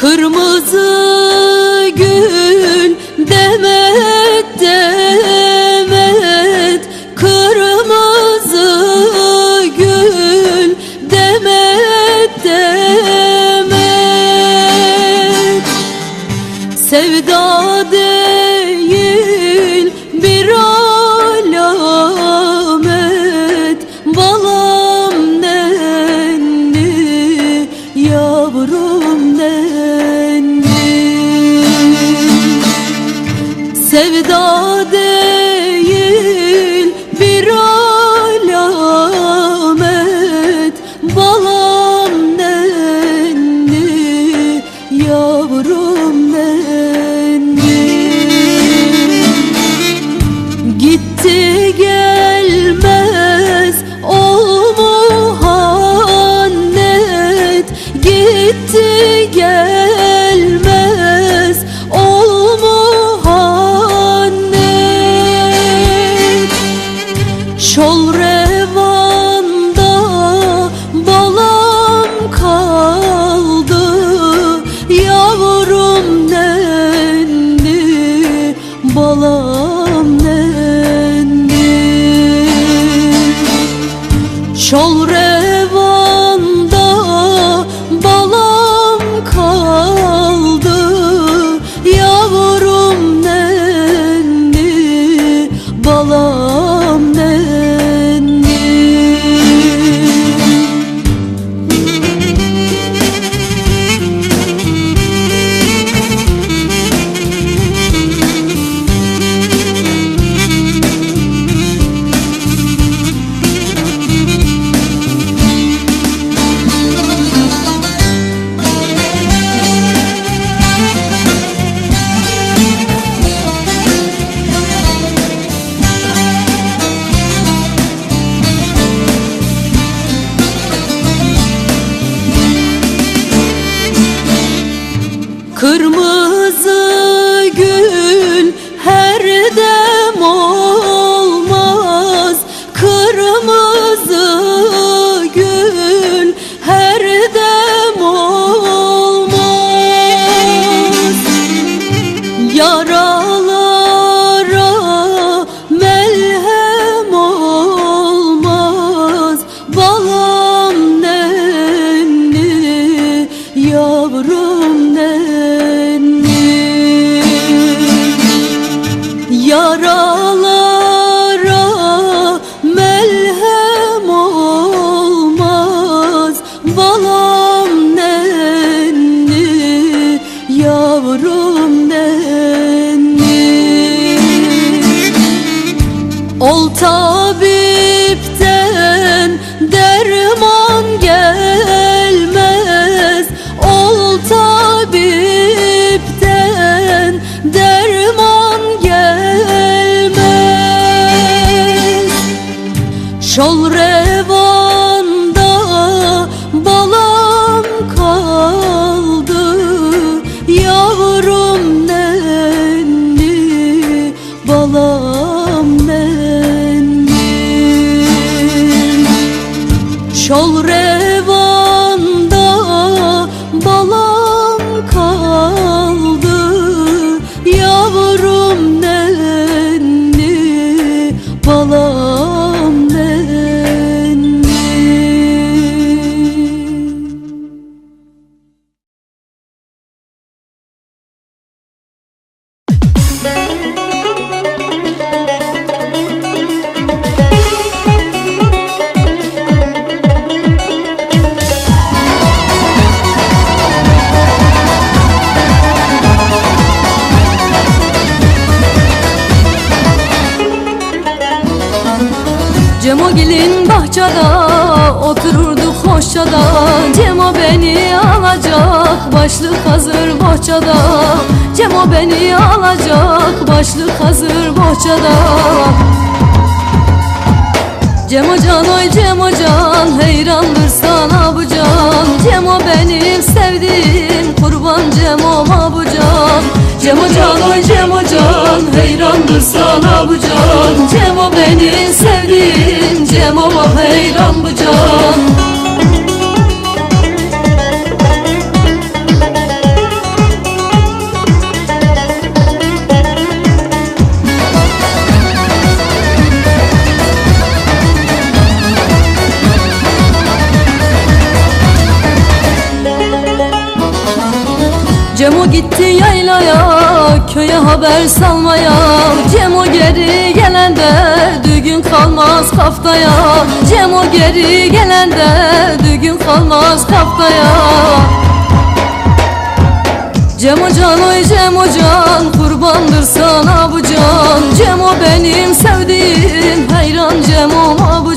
Kırmızı gül demet demet Kırmızı gül demet demet Sevda demet Gitti gelmez yavrum nenni Yaralara melhem olmaz Balam nenni, yavrum nenni. Ol tabipten derman gelin bahçede otururduk hoşçada Cemo beni alacak başlık hazır bohçada. Cemo beni alacak başlık hazır bohçada. Cemo can oy Cemo can heyrandır sana bu can. Cemo benim sevdiğim kurban Cemo bu can. Cemo can oy Cemo can heyrandır sana bu can. Cemo benim Cemo gitti yaylaya köye haber salmaya. Cemo geri gelende düğün kalmaz kaftaya. Cemo geri gelende düğün kalmaz kaftaya. Cemo can oy Cemo can kurbandır sana bu can. Cemo benim sevdiğim hayran Cemo'ma bu